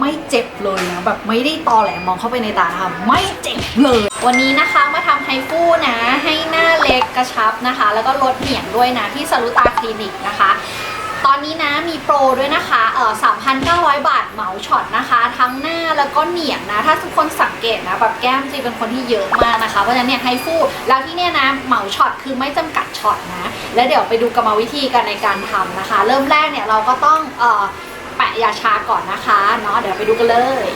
ไม่เจ็บเลยนะแบบไม่ได้ตอแหลมองเข้าไปในตานะคะไม่เจ็บเลย วันนี้นะคะมาทำไฮฟูนะ ให้หน้าเล็กกระชับนะคะ แล้วก็ลดเหนียงด้วยนะที่สรุตาคลินิกนะคะ ตอนนี้นะมีโปรด้วยนะคะเออ3,900 บาทเหมาช็อตนะคะ ทั้งหน้าแล้วก็เหนียงนะ ถ้าทุกคนสังเกตนะแบบแก้มจีเป็นคนที่เยอะมากนะคะเพราะฉะนั้นเนี่ยไฮฟูแล้วที่เนี่ยนะเหมาช็อตคือไม่จำกัดช็อตนะ แล้วเดี๋ยวไปดูกรรมวิธีกันในการทำนะคะ เริ่มแรกเนี่ยเราก็ต้องเออ ยาชาก่อนนะคะเนาะเดี๋ยวไปดูกันเลย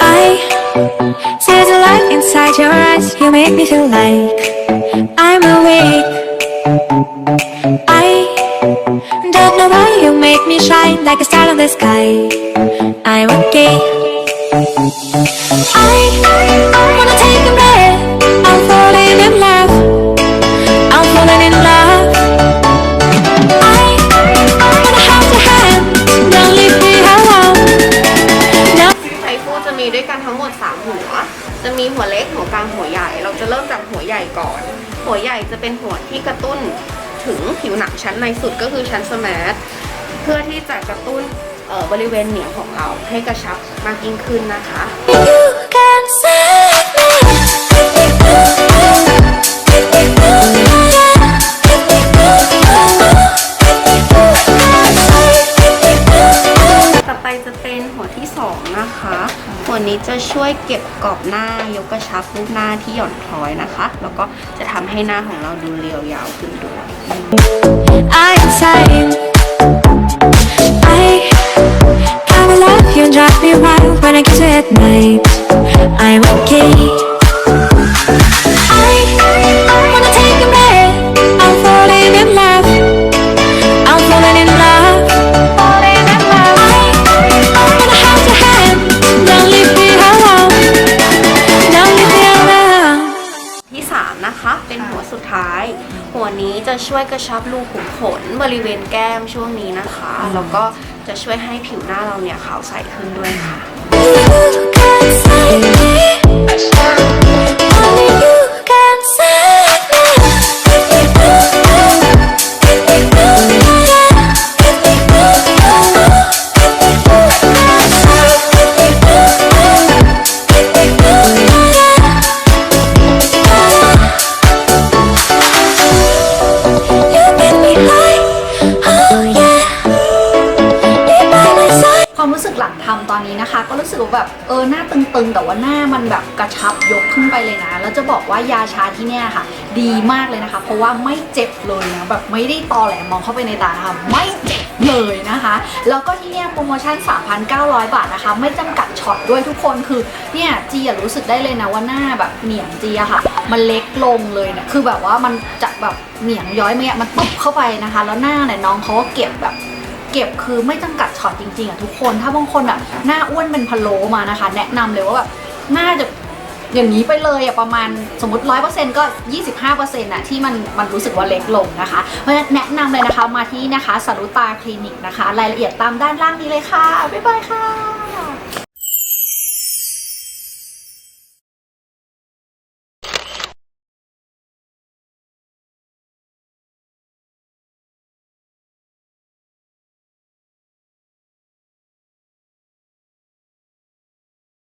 I see the light inside มีหัวเล็กหัวกลางหัวใหญ่ เราจะเริ่มจากหัวใหญ่ก่อน หัวใหญ่จะเป็นหัวที่กระตุ้นถึงผิวหนังชั้นในสุดก็คือชั้นสมาร์ทเพื่อที่จะกระตุ้นเอ่อบริเวณเหนียงของเราให้กระชับมากยิ่งขึ้นนะคะ หัวนี้จะช่วยเก็บกรอบหน้ายกกระชับรูปหน้าที่หย่อนคล้อยนะคะ แล้วก็จะทำให้หน้าของเราดูเรียวยาวขึ้นด้วย I time I kinda love you and drive me wild when I kiss you at night. นี้จะช่วยกระชับรูขุมขนบริเวณแก้มช่วงนี้นะคะ แล้วก็จะช่วยให้ผิวหน้าเราเนี่ยขาวใสขึ้นด้วยค่ะ ลังทำตอนนี้นะคะ ก็รู้สึกว่าแบบเออหน้าตึงๆ แต่ว่าหน้ามันแบบกระชับยกขึ้นไปเลยนะ แล้วจะบอกว่ายาชาที่เนี่ยค่ะ ดีมากเลยนะคะ เพราะว่าไม่เจ็บเลยนะแบบไม่ได้ตอแหลมองเข้าไปในตานะคะไม่เจ็บเลยนะคะ แล้วก็ที่เนี่ยโปรโมชั่น 3,900 บาทนะคะ ไม่จำกัดช็อตด้วยทุกคนคือเนี่ยจีอะรู้สึกได้เลยนะว่าหน้าแบบเหนียงจีอะค่ะ มันเล็กลงเลยเนะคือแบบว่ามันจะแบบเหนียงย้อยเมียมันตุบเข้าไปนะคะ แล้วหน้าเนี่ยน้องเขาก็เก็บแบบ เก็บคือไม่จำกัดช็อตจริงๆอะทุกคน ถ้าบางคนแบบหน้าอ้วนเป็นพะโลมานะคะ แนะนำเลยว่าแบบหน้าจะอย่างนี้ไปเลยอะประมาณสมมติ 100%ก็ 25%อะที่มันมันรู้สึกว่าเล็กลงนะคะ เพราะฉะนั้นแนะนำเลยนะคะมาที่นะคะสรุตาคลินิกนะคะ รายละเอียดตามด้านล่างนี้เลยค่ะ บ๊ายบายค่ะ